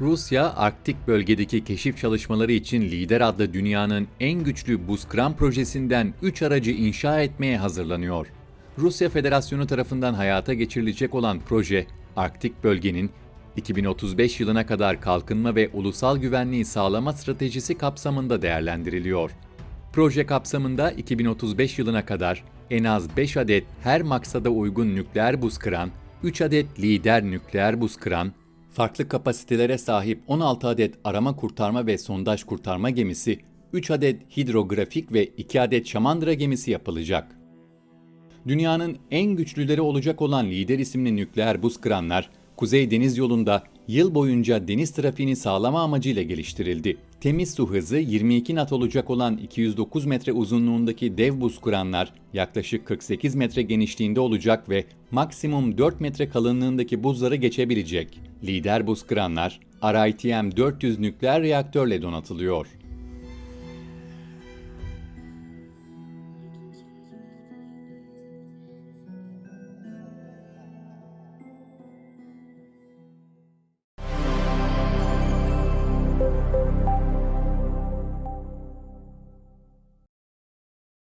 Rusya, Arktik bölgedeki keşif çalışmaları için Lider adlı dünyanın en güçlü buz kıran projesinden 3 aracı inşa etmeye hazırlanıyor. Rusya Federasyonu tarafından hayata geçirilecek olan proje, Arktik bölgenin 2035 yılına kadar kalkınma ve ulusal güvenliği sağlama stratejisi kapsamında değerlendiriliyor. Proje kapsamında 2035 yılına kadar en az 5 adet her maksada uygun nükleer buz kıran, 3 adet lider nükleer buz kıran, farklı kapasitelere sahip 16 adet arama kurtarma ve sondaj kurtarma gemisi, 3 adet hidrografik ve 2 adet şamandıra gemisi yapılacak. Dünyanın en güçlüleri olacak olan Lider isimli nükleer buz kıranlar, Kuzey Deniz Yolu'nda yıl boyunca deniz trafiğini sağlama amacıyla geliştirildi. Temiz su hızı 22 knot olacak olan 209 metre uzunluğundaki dev buz kıranlar yaklaşık 48 metre genişliğinde olacak ve maksimum 4 metre kalınlığındaki buzları geçebilecek. Lider buz kıranlar RITM 400 nükleer reaktörle donatılıyor.